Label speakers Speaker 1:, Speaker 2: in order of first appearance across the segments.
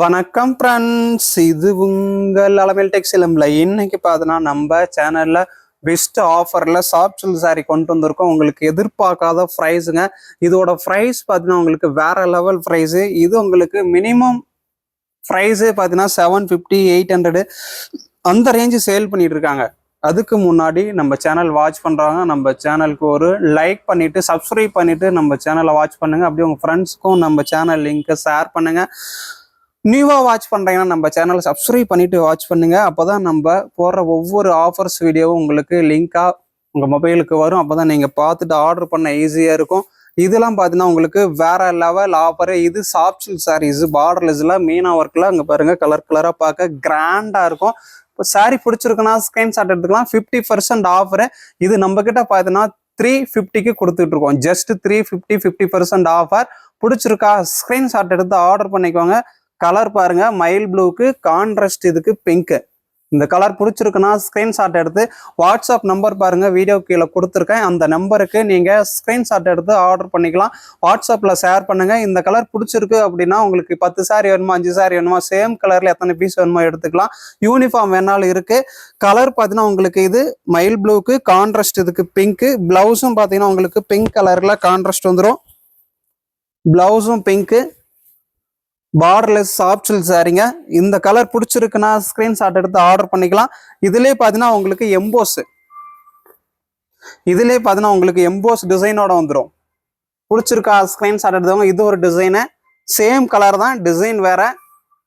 Speaker 1: வணக்கம் ஃப்ரெண்ட்ஸ் இது உங்கள் அளவில் டெக்ஸ்டைலம்ல இன்னைக்கு பார்த்தோன்னா நம்ம சேனல்ல பெஸ்ட் ஆஃபர்ல சாப்சல் சாரி கொண்டு வந்திருக்கோம். உங்களுக்கு எதிர்பார்க்காத ப்ரைஸுங்க இதோட ப்ரைஸ் பார்த்தீங்கன்னா உங்களுக்கு வேற லெவல் ப்ரைஸு இது உங்களுக்கு மினிமம் ப்ரைஸே பார்த்தீங்கன்னா செவன் ஃபிஃப்டி எயிட் ஹண்ட்ரடு அந்த ரேஞ்சு சேல் பண்ணிட்டு இருக்காங்க. அதுக்கு முன்னாடி நம்ம சேனல் வாட்ச் பண்ணுறாங்க நம்ம சேனலுக்கு ஒரு லைக் பண்ணிட்டு சப்ஸ்கிரைப் பண்ணிட்டு நம்ம சேனலை வாட்ச் பண்ணுங்க. அப்படியே உங்க ஃப்ரெண்ட்ஸ்க்கும் நம்ம சேனல் லிங்க்கை ஷேர் பண்ணுங்க. நியூவாக வாட்ச் பண்ணுறீங்கன்னா நம்ம சேனலை சப்ஸ்கிரைப் பண்ணிட்டு வாட்ச் பண்ணுங்க. அப்பதான் நம்ம போடுற ஒவ்வொரு ஆஃபர்ஸ் வீடியோவும் உங்களுக்கு லிங்காக உங்கள் மொபைலுக்கு வரும். அப்போ தான் நீங்கள் பார்த்துட்டு ஆர்டர் பண்ண ஈஸியாக இருக்கும். இதெல்லாம் பார்த்தீங்கன்னா உங்களுக்கு வேற லெவல் ஆஃபரு இது சாப்சில் சாரீஸ் பார்டர்லெஸ்ல மீனா ஒர்க்கில் அங்கே பாருங்கள் கலர் கலராக பார்க்க கிராண்டாக இருக்கும். இப்போ சாரீ பிடிச்சிருக்குன்னா ஸ்கிரீன்ஷாட் எடுத்துக்கலாம். ஃபிஃப்டி பர்சன்ட் ஆஃபரு இது நம்ம பார்த்தீங்கன்னா த்ரீ ஃபிஃப்டிக்கு கொடுத்துட்டு இருக்கோம். Just three fifty fifty percent offer பிடிச்சிருக்கா ஸ்க்ரீன்ஷாட் எடுத்து ஆர்டர் பண்ணிக்கோங்க. கலர் பாருங்க. மயில் ப்ளூக்கு கான்ட்ராஸ்ட் இதுக்கு பிங்க்கு இந்த கலர் பிடிச்சிருக்குன்னா ஸ்க்ரீன்ஷாட் எடுத்து வாட்ஸ்அப் நம்பர் பாருங்கள் வீடியோ கீழே கொடுத்துருக்கேன். அந்த நம்பருக்கு நீங்கள் ஸ்க்ரீன்ஷாட் எடுத்து ஆர்டர் பண்ணிக்கலாம். வாட்ஸ்அப்பில் ஷேர் பண்ணுங்கள் இந்த கலர் பிடிச்சிருக்கு அப்படின்னா உங்களுக்கு பத்து சாரி வேணுமா அஞ்சு சாரி வேணுமா சேம் கலரில் எத்தனை பீஸ் வேணுமோ எடுத்துக்கலாம். யூனிஃபார்ம் வேணாலும் இருக்குது கலர் பார்த்தீங்கன்னா உங்களுக்கு இது மயில் ப்ளூக்கு கான்ட்ராஸ்ட் இதுக்கு பிங்க்கு ப்ளவுஸும் பார்த்தீங்கன்னா உங்களுக்கு பிங்க் கலரில் கான்ட்ராஸ்ட் வந்துடும் ப்ளவுஸும் பிங்க்கு பார்டர்லெஸ் சாப்சில் சாரிங்க இந்த கலர் பிடிச்சிருக்குன்னா ஸ்கிரீன்ஷாட் எடுத்து ஆர்டர் பண்ணிக்கலாம். இதுலேயே பார்த்தீங்கன்னா உங்களுக்கு எம்போஸ் இதுலேயே பார்த்தீங்கன்னா உங்களுக்கு எம்போஸ் டிசைனோட வந்துடும் பிடிச்சிருக்கா ஸ்கிரீன்ஷாட் எடுத்தவங்க இது ஒரு டிசைனு சேம் கலர் தான் டிசைன் வேற.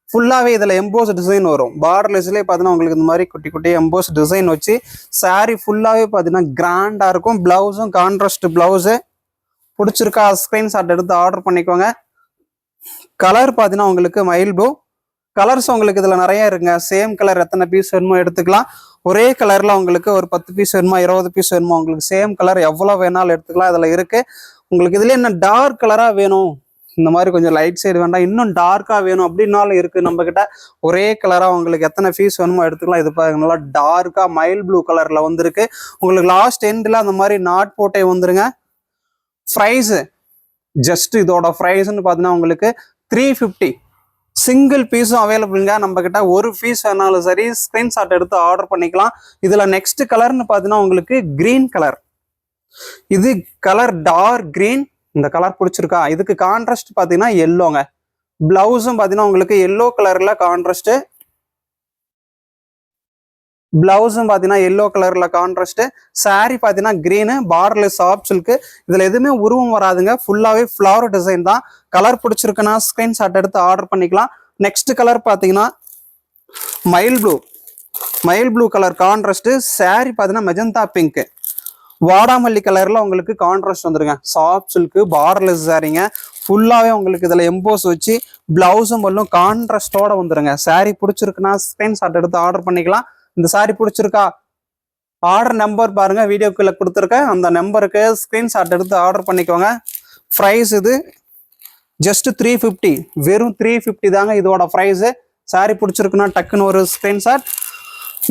Speaker 1: ஃபுல்லாகவே இதில் எம்போஸ் டிசைன் வரும். பார்டர்லெஸ்லேயே பார்த்தீங்கன்னா உங்களுக்கு இந்த மாதிரி குட்டி குட்டி எம்போஸ் டிசைன் வச்சு சாரீ ஃபுல்லாகவே பார்த்தீங்கன்னா கிராண்டாக இருக்கும். ப்ளவுஸும் கான்ட்ராஸ்ட் ப்ளவுஸு பிடிச்சிருக்கா ஸ்க்ரீன்ஷாட் எடுத்து ஆர்டர் பண்ணிக்கோங்க. கலர் பார்த்தீங்கன்னா உங்களுக்கு மயில் ப்ளூ கலர்ஸ் உங்களுக்கு இதில் நிறைய இருக்குங்க. சேம் கலர் எத்தனை பீஸ் வேணுமோ எடுத்துக்கலாம். ஒரே கலரில் உங்களுக்கு ஒரு பத்து பீஸ் வேணுமா இருபது பீஸ் வேணுமா உங்களுக்கு சேம் கலர் எவ்வளோ வேணாலும் எடுத்துக்கலாம். இதில் இருக்குது உங்களுக்கு இதில் என்ன டார்க் கலராக வேணும்? இந்த மாதிரி கொஞ்சம் லைட் சைடு வேண்டாம். இன்னும் டார்க்காக வேணும் அப்படின்னாலும் இருக்குது நம்மக்கிட்ட ஒரே கலராக உங்களுக்கு எத்தனை பீஸ் வேணுமோ எடுத்துக்கலாம். இது பாருங்க நல்லா டார்க்காக மைல் ப்ளூ கலரில் வந்திருக்கு. உங்களுக்கு லாஸ்ட் எண்டில் அந்த மாதிரி நாட் போட்டே வந்துருங்க. ப்ரைஸு ஜஸ்ட் இதோட ப்ரைஸ்ன்னு பார்த்தீங்கன்னா உங்களுக்கு த்ரீ ஃபிஃப்டி சிங்கிள் பீஸும் அவைலபிளுங்க நம்ம கிட்ட ஒரு பீஸ் வேணாலும் சரி ஸ்க்ரீன்ஷாட் எடுத்து ஆர்டர் பண்ணிக்கலாம். இதுல நெக்ஸ்ட் கலர்னு பார்த்தீங்கன்னா உங்களுக்கு கிரீன் கலர் இது கலர் டார்க் கிரீன் இந்த கலர் பிடிச்சிருக்கா? இதுக்கு கான்ட்ராஸ்ட் பார்த்தீங்கன்னா எல்லோங்க பிளவுஸும் பார்த்தீங்கன்னா உங்களுக்கு எல்லோ கலர்ல கான்ட்ராஸ்ட் பிளவுஸும் பார்த்தீங்கன்னா எல்லோ கலரில் கான்ட்ராஸ்ட்டு சாரீ பார்த்தீங்கன்னா க்ரீனு பார்டர்லெஸ் சில்க்கு இதில் எதுவுமே உருவம் வராதுங்க. ஃபுல்லாகவே ஃப்ளவர் டிசைன் தான். கலர் பிடிச்சிருக்குன்னா ஸ்க்ரீன்ஷாட் எடுத்து ஆர்டர் பண்ணிக்கலாம். நெக்ஸ்ட் கலர் பார்த்தீங்கன்னா மயில் ப்ளூ மயில் ப்ளூ கலர் கான்ட்ராஸ்ட்டு சாரீ பார்த்தீங்கன்னா மெஜந்தா பிங்க்கு வாடாமல்லி கலரில் உங்களுக்கு கான்ட்ராஸ்ட் வந்துருங்க. சாஃப்ட் சில்க்கு பார்டர்லெஸ் சாரீங்க ஃபுல்லாகவே உங்களுக்கு இதில் எம்போஸ் வச்சு பிளவுஸும் பல்லும் கான்ட்ராஸ்டோட வந்துருங்க. சாரீ பிடிச்சிருக்குன்னா ஸ்க்ரீன்ஷாட் எடுத்து ஆர்டர் பண்ணிக்கலாம். இந்த சாரி பிடிச்சிருக்கா? ஆர்டர் நம்பர் பாருங்க வீடியோக்குள்ள கொடுத்துருக்கேன். அந்த நம்பருக்கு ஸ்கிரீன்ஷாட் எடுத்து ஆர்டர் பண்ணிக்கோங்க. ப்ரைஸ் இது ஜஸ்ட் த்ரீ ஃபிஃப்டி வெறும் த்ரீ ஃபிஃப்டி தாங்க இதோட ப்ரைஸு சாரி பிடிச்சிருக்குன்னா டக்குன்னு ஒரு ஸ்கிரீன்ஷாட்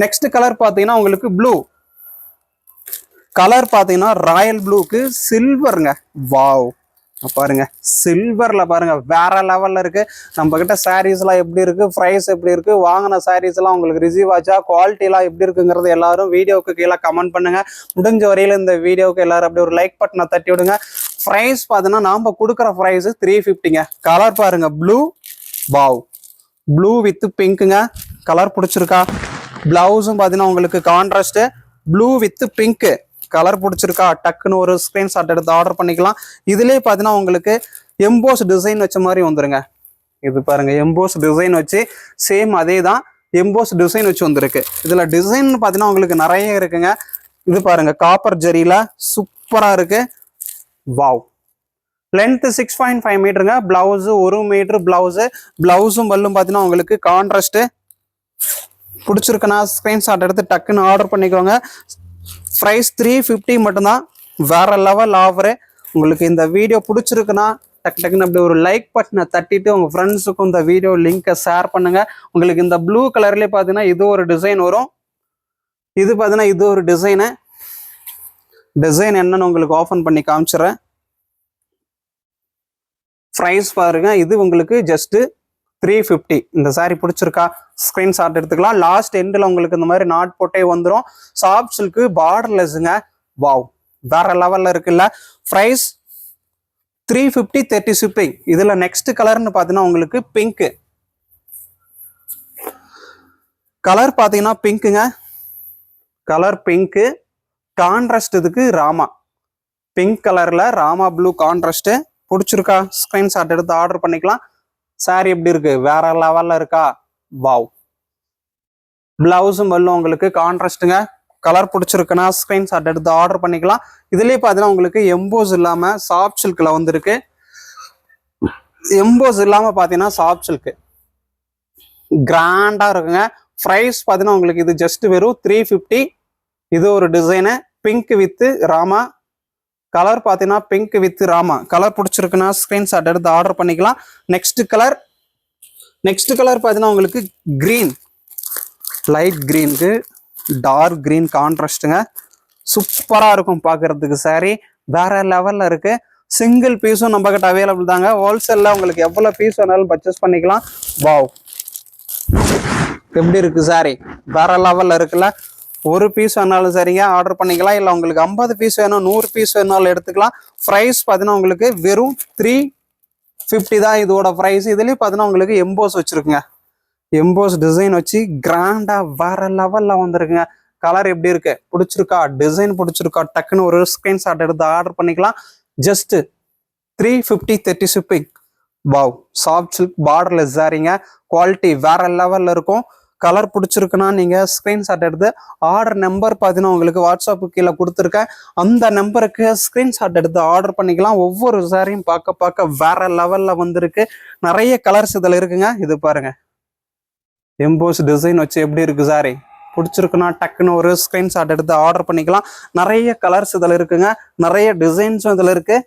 Speaker 1: நெக்ஸ்ட் கலர் பார்த்தீங்கன்னா உங்களுக்கு ப்ளூ கலர் பார்த்தீங்கன்னா ராயல் ப்ளூக்கு சில்வருங்க வாவ் பாருங்க. சில்வர்ல பாருங்க. வேற லெவல்ல இருக்கு. நம்ம கிட்ட sarees எல்லாம் எப்படி இருக்கு? ப்ரைஸ் எப்படி இருக்கு? வாங்கின sarees எல்லாம் உங்களுக்கு ரிசீவ் ஆச்சா? குவாலிட்டி எல்லாம் எப்படி இருக்குங்கிறது எல்லாரும் வீடியோவுக்கு கீழே கமெண்ட் பண்ணுங்க. முடிஞ்ச வரையில இந்த வீடியோவுக்கு எல்லாரும் அப்படியே ஒரு லைக் பட்டனை தட்டி விடுங்க. ப்ரைஸ் பார்த்தீங்கன்னா நாம கொடுக்குற ப்ரைஸ் த்ரீ ஃபிஃப்டிங்க கலர் பாருங்க. ப்ளூ பாவ் ப்ளூ வித் பிங்க்குங்க கலர் பிடிச்சிருக்கா? பிளவுஸும் பார்த்தீங்கன்னா உங்களுக்கு contrast blue with pink colour பிடிச்சிருக்கா டக்குன்னு ஒரு ஸ்க்ரீன்ஷாட் எடுத்து ஆர்டர் பண்ணிக்கலாம். இதுலேயே பார்த்தீங்கன்னா உங்களுக்கு எம்போஸ் டிசைன் வச்ச மாதிரி வந்துருங்க. இது பாருங்க எம்போஸ் டிசைன் வச்சு சேம் அதே தான் எம்போஸ் டிசைன் வச்சு வந்திருக்கு. இதில் டிசைன் பார்த்தீங்கன்னா உங்களுக்கு நிறைய இருக்குங்க. இது பாருங்க காப்பர் ஜெரியில சூப்பராக இருக்கு. Wow length six point five மீட்டருங்க blouse ஒரு மீட்ரு பிளவுஸு பிளவுஸும் பல்லும் பார்த்தீங்கன்னா உங்களுக்கு கான்ட்ராஸ்ட்டு பிடிச்சிருக்குன்னா ஸ்க்ரீன்ஷாட் எடுத்து டக்குன்னு ஆர்டர் பண்ணிக்கோங்க. ப்ரைஸ் த்ரீ ஃபிஃப்டி மட்டும்தான். வேற லெவல் ஆஃபரு உங்களுக்கு இந்த வீடியோ பிடிச்சிருக்குன்னா டக்கு டக்குன்னு அப்படி ஒரு லைக் பட்டனை தட்டிட்டு உங்கள் ஃப்ரெண்ட்ஸுக்கும் இந்த வீடியோ லிங்கை ஷேர் பண்ணுங்கள் உங்களுக்கு இந்த ப்ளூ கலர்லேயே பார்த்தீங்கன்னா இது ஒரு டிசைன் வரும். இது பார்த்தீங்கன்னா இது ஒரு டிசைனு டிசைன் என்னன்னு உங்களுக்கு ஓப்பன் பண்ணி காமிச்சிடுறேன். ப்ரைஸ் பாருங்க. இது உங்களுக்கு ஜஸ்ட்டு த்ரீ ஃபிஃப்டி இந்த சாரீ பிடிச்சிருக்கா? ஸ்க்ரீன்ஷாட் எடுத்துக்கலாம். லாஸ்ட் எண்டில் உங்களுக்கு இந்த மாதிரி நாட் போட்டே வந்துடும் சாஃப்ட் சில்க்கு பார்டர்லெஸ்ஸுங்க வாவ் வேற லெவலில் இருக்குல்ல. Price three fifty thirty shipping இதில் நெக்ஸ்ட் கலர்னு பார்த்தீங்கன்னா உங்களுக்கு பிங்க்கு கலர் பார்த்தீங்கன்னா பிங்க்குங்க கலர் பிங்க்கு கான்ட்ராஸ்ட் இதுக்கு ராமா. பிங்க் கலரில் ராமா ப்ளூ கான்ட்ராஸ்ட்டு பிடிச்சிருக்கா? ஸ்க்ரீன்ஷாட் எடுத்து ஆர்டர் பண்ணிக்கலாம். சாரி எப்படி இருக்கு? வேற லெவல்ல இருக்கா? வாவ் பிளவுஸும் வெல்லும் உங்களுக்கு கான்ட்ராஸ்ட்டுங்க கலர் பிடிச்சிருக்குன்னா ஸ்கிரீன்ஷாட் எடுத்து ஆர்டர் பண்ணிக்கலாம். இதுலயே பார்த்தீங்கன்னா உங்களுக்கு எம்போஸ் இல்லாம சாஃப்ட் சில்க்ல வந்திருக்கு. எம்போஸ் இல்லாம பார்த்தீங்கன்னா சாஃப்ட் சில்க் கிராண்டா இருக்குங்க. ப்ரைஸ் பார்த்தீங்கன்னா உங்களுக்கு இது ஜஸ்ட் வெறும் த்ரீ ஃபிஃப்டி இது ஒரு design pink with Rama colour பார்த்தீங்கன்னா பிங்க் வித் ராமா. கலர் பிடிச்சிருக்குன்னா ஸ்க்ரீன்ஷாட் எடுத்து ஆர்டர் பண்ணிக்கலாம். நெக்ஸ்ட் கலர் நெக்ஸ்ட் கலர் பார்த்தீங்கன்னா உங்களுக்கு க்ரீன் லைட் க்ரீனுக்கு டார்க் க்ரீன் கான்ட்ராஸ்ட்டுங்க சூப்பராக இருக்கும் பார்க்கறதுக்கு saree. வேற லெவலில் இருக்குது சிங்கிள் பீஸும் நம்ம கிட்ட அவைலபிள் தாங்க. ஹோல்சேலில் உங்களுக்கு எவ்வளோ பீஸ் வேணாலும் பர்ச்சேஸ் பண்ணிக்கலாம். வாவ் எப்படி இருக்குது சாரி வேற லெவலில் இருக்குல்ல. ஒரு பீஸ் வேணாலும் சரிங்க ஆர்டர் பண்ணிக்கலாம்? இல்லை உங்களுக்கு ஐம்பது பீஸ் வேணும் நூறு பீஸ் வேணாலும் எடுத்துக்கலாம். ப்ரைஸ் பார்த்தீங்கன்னா உங்களுக்கு வெறும் த்ரீ ஃபிஃப்டி தான் இதோட ப்ரைஸ் இதுலேயும் பார்த்தீங்கன்னா உங்களுக்கு எம்போஸ் வச்சுருக்குங்க. எம்போஸ் டிசைன் வச்சு கிராண்டாக வேற லெவலில் வந்திருக்குங்க. கலர் எப்படி இருக்கு? பிடிச்சிருக்கா? டிசைன் பிடிச்சிருக்கா? டக்குன்னு ஒரு ஸ்க்ரீன்ஷாட் எடுத்து ஆர்டர் பண்ணிக்கலாம். Just three fifty thirty shipping wow soft silk borderless சாரிங்க. குவாலிட்டி வேற லெவலில் இருக்கும். கலர் பிடிச்சிருக்குன்னா நீங்கள் ஸ்க்ரீன்ஷாட் எடுத்து ஆர்டர் நம்பர் பார்த்தீங்கன்னா உங்களுக்கு வாட்ஸ்அப்பு கீழே கொடுத்துருக்கேன். அந்த நம்பருக்கு ஸ்க்ரீன்ஷாட் எடுத்து ஆர்டர் பண்ணிக்கலாம். ஒவ்வொரு சாரியும் பார்க்க பார்க்க வேற லெவலில் வந்திருக்கு. நிறைய கலர்ஸ் இதில் இருக்குங்க. இது பாருங்க. எம்போஸ் டிசைன் வச்சு எப்படி இருக்குது சாரி பிடிச்சிருக்குன்னா டக்குன்னு ஒரு ஸ்க்ரீன்ஷாட் எடுத்து ஆர்டர் பண்ணிக்கலாம். நிறைய கலர்ஸ் இதில் இருக்குங்க. நிறைய டிசைன்ஸும் இதில் இருக்குது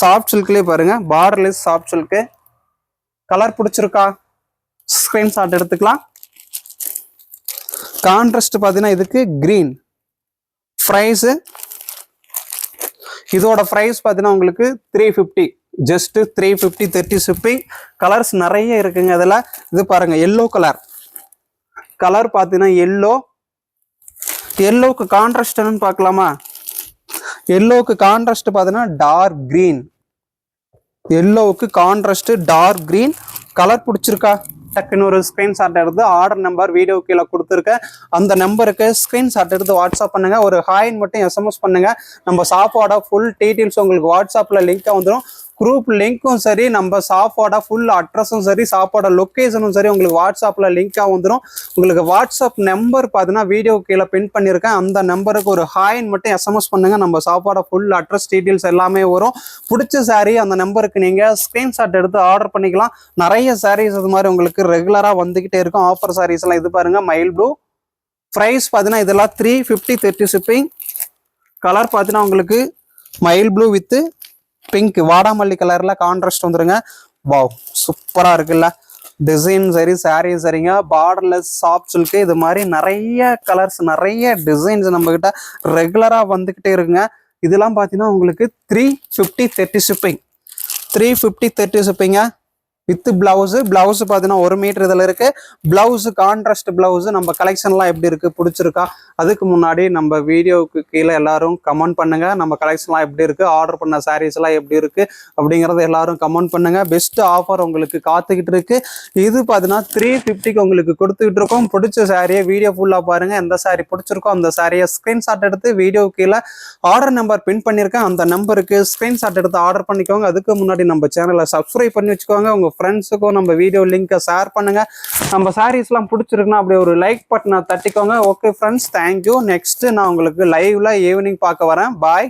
Speaker 1: சாஃப்ட் சில்க்லேயே பாருங்கள் பார்டர்லெஸ் சாஃப்ட் சில்க்கு கலர் பிடிச்சிருக்கா? ஸ்க்ரீன்ஷாட் எடுத்துக்கலாம். கான்ட்ரஸ்ட் பார்த்தீங்கன்னா இதுக்கு க்ரீன் ப்ரைஸு இதோட ப்ரைஸ் பார்த்தீங்கன்னா உங்களுக்கு three fifty just three fifty thirty fifty colours நிறைய இருக்குங்க அதில் இது பாருங்கள் எல்லோ கலர் கலர் பார்த்தீங்கன்னா எல்லோ எல்லோவுக்கு கான்ட்ராஸ்ட் என்னன்னு பார்க்கலாமா? எல்லோவுக்கு கான்ட்ராஸ்ட் பார்த்தீங்கன்னா டார்க் க்ரீன் எல்லோவுக்கு கான்ட்ராஸ்ட் டார்க் க்ரீன் கலர் பிடிச்சிருக்கா? டக்குன்னு ஒரு ஸ்க்ரீன்ஷாட் எடுத்து ஆர்டர் நம்பர் வீடியோ கீழே கொடுத்துருக்கேன். அந்த நம்பருக்கு ஸ்க்ரீன்ஷாட் எடுத்து வாட்ஸ்அப் பண்ணுங்க. ஒரு ஹாயின் மட்டும் எஸ்எம்எஸ் பண்ணுங்க. நம்ம சாப்பாடோட ஃபுல் டீட்டெயில்ஸ் உங்களுக்கு வாட்ஸ்அப்பில் லிங்க்காக வந்துடும் குரூப் லிங்க்கும் சரி நம்ம சாப்பாடோட ஃபுல் அட்ரஸும் சரி சாப்பாட லொக்கேஷனும் சரி உங்களுக்கு வாட்ஸ்அப்பில் லிங்காக வந்துடும் உங்களுக்கு வாட்ஸ்அப் நம்பர் பார்த்தீங்கன்னா வீடியோ கீழே பின் பண்ணியிருக்கேன் அந்த நம்பருக்கு ஒரு ஹாயின் மட்டும் எஸ்எம்எஸ் பண்ணுங்கள் நம்ம சாப்பாட ஃபுல் அட்ரஸ் டீட்டெயில்ஸ் எல்லாமே வரும். பிடிச்ச saree அந்த நம்பருக்கு நீங்கள் ஸ்க்ரீன்ஷாட் எடுத்து ஆர்டர் பண்ணிக்கலாம். நிறைய சாரீஸ் இது மாதிரி உங்களுக்கு ரெகுலராக வந்துக்கிட்டே இருக்கும். ஆஃபர் sarees எல்லாம் இது பாருங்கள் மைல் ப்ளூ ப்ரைஸ் பார்த்தீங்கன்னா இதெல்லாம் three fifty thirty shipping colour பார்த்தீங்கன்னா உங்களுக்கு மயில் ப்ளூ வித்து பிங்க் வாடாமல்லி கலர்ல கான்ட்ராஸ்ட் வந்துருங்க. வாவ் சூப்பரா இருக்குல்ல. டிசைன் சரி சாரீ சரிங்க. பார்டர்லெஸ் சாஃப்ட் சில்க்கு இது மாதிரி நிறைய கலர்ஸ் நிறைய டிசைன்ஸ் நம்ம கிட்ட ரெகுலரா வந்துகிட்டே இருக்குங்க. இதெல்லாம் பார்த்தீங்கன்னா உங்களுக்கு three fifty thirty shipping three fifty thirty ஷிப்பிங்க with blouse blouse பார்த்தீங்கன்னா ஒரு மீட்டர் இதில் இருக்கு. பிளவுஸு கான்ட்ராஸ்ட் பிளவுஸு நம்ம கலெக்ஷன்லாம் எப்படி இருக்குது பிடிச்சிருக்கா? அதுக்கு முன்னாடி நம்ம வீடியோவுக்கு கீழே எல்லாரும் கமெண்ட் பண்ணுங்கள் நம்ம கலெக்ஷன்லாம் எப்படி இருக்குது ஆர்டர் பண்ண சாரீஸ்லாம் எப்படி இருக்குது அப்படிங்கிறத எல்லாரும் கமெண்ட் பண்ணுங்கள் பெஸ்ட் ஆஃபர் உங்களுக்கு காத்துக்கிட்டு இருக்கு. இது பார்த்தீங்கன்னா த்ரீ ஃபிஃப்டிக்கு உங்களுக்கு கொடுத்துக்கிட்டு இருக்கோம். பிடிச்ச சாரியை வீடியோ ஃபுல்லாக பாருங்கள் எந்த சாரி பிடிச்சிருக்கோ அந்த சாரியை ஸ்க்ரீன்ஷாட் எடுத்து வீடியோ கீழே ஆர்டர் நம்பர் பின் பண்ணியிருக்கேன் அந்த நம்பருக்கு ஸ்க்ரீன்ஷாட் எடுத்து ஆர்டர் பண்ணிக்கோங்க. அதுக்கு முன்னாடி நம்ம சேனலை சப்ஸ்கிரைப் பண்ணி வச்சுக்கோங்க. உங்கள் ஃப்ரெண்ட்ஸுக்கும் நம்ம வீடியோ லிங்கை ஷேர் பண்ணுங்க. நம்ம சாரீஸ்லாம் பிடிச்சிருக்குன்னா அப்படி ஒரு லைக் பட்டனை தட்டிக்கோங்க. Okay friends thank you next நான் உங்களுக்கு லைவ்ல ஈவினிங் பார்க்க வரேன். பாய்